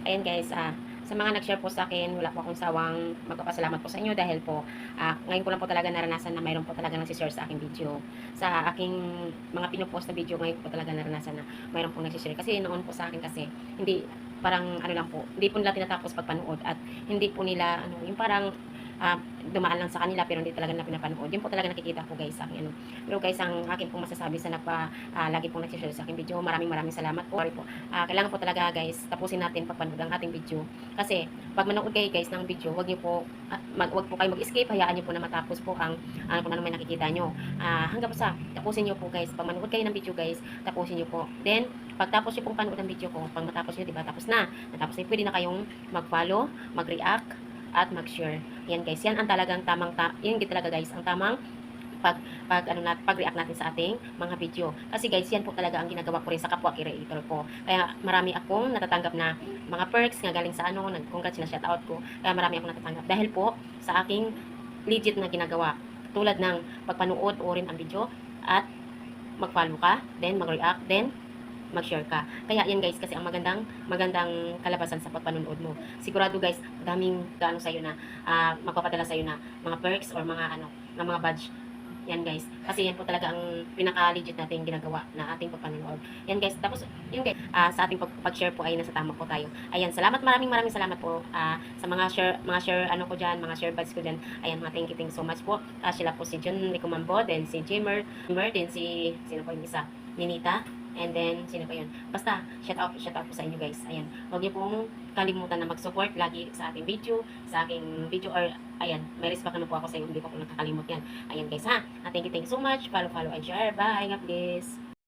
Ayan guys, ah, sa mga nag-share po sa akin, wala po akong sawang magpapasalamat po sa inyo dahil po ah, ngayon ko lang po talaga naranasan na mayroon po talaga nagsishare sa aking video. Sa aking mga pinupost na video, ngayon ko po talaga naranasan na mayroon po nagsishare. Kasi noon po sa akin kasi, hindi parang ano lang po, hindi po nila tinatapos pagpanood at hindi po nila, ano, yung parang ah, dumaan lang sa kanila pero hindi talaga na pinapanood. Yun po talaga nakikita ko guys sa akin. Ano. Pero guys, ang akin pong masasabi sa nagpa, ah, lagi pong nagsishare sa aking video, maraming maraming salamat po. Sorry po. Ah, kailangan po talaga guys, tapusin natin pagpanood ang ating video. Kasi pag manood kayo guys ng video, wag niyo po, ah, mag, wag po kayo mag-escape, hayaan niyo po na matapos po ang ano kung ano may nakikita niyo. Ah, hanggang sa tapusin niyo po guys. Pag manood kayo ng video guys, tapusin niyo po. Then, pagtapos niyo pong panood ng video ko, pag matapos niyo, di ba, tapos na. Natapos na, pwede na kayong mag-follow, mag-react, at mag-share. Yan guys, yan ang talagang tamang, ta yan talaga guys, ang tamang pag pag ano nat pag-react natin sa ating mga video. Kasi guys, yan po talaga ang ginagawa ko rin sa kapwa creator ko. Kaya marami akong natatanggap na mga perks nga galing sa ano, nag-congrats na shout out ko. Kaya marami akong natatanggap dahil po sa aking legit na ginagawa. Tulad ng pagpanood o rin ang video at mag-follow ka, then mag-react, then mag-share ka. Kaya yan guys, kasi ang magandang magandang kalabasan sa pagpanood mo. Sigurado guys, daming gaano sa na ah, magpapadala sa na mga perks or mga ano, ng mga badge. Yan guys. Kasi yan po talaga ang pinaka-legit nating ginagawa na ating pagpanood. Yan guys. Tapos, yun guys, ah, sa ating pag- pag-share po ay nasa tama po tayo. Ayan, salamat maraming maraming salamat po ah, sa mga share, mga share ano ko dyan, mga share buds ko dyan. Ayan, mga thank you, thank you so much po. Ah, sila po si John Ricomambo, then si Jimmer, Jimmer, then si, sino po yung isa? Ninita, and then, sino pa yun? Basta, shout out, shout out po sa inyo guys. Ayan, huwag niyo pong kalimutan na mag-support lagi sa ating video, sa aking video, or, ayan, may respect naman po ako sa inyo, hindi ko po nakakalimot yan. Ayan guys ha, Ah, thank you, thank you so much. Follow, follow, and share. Bye, God bless.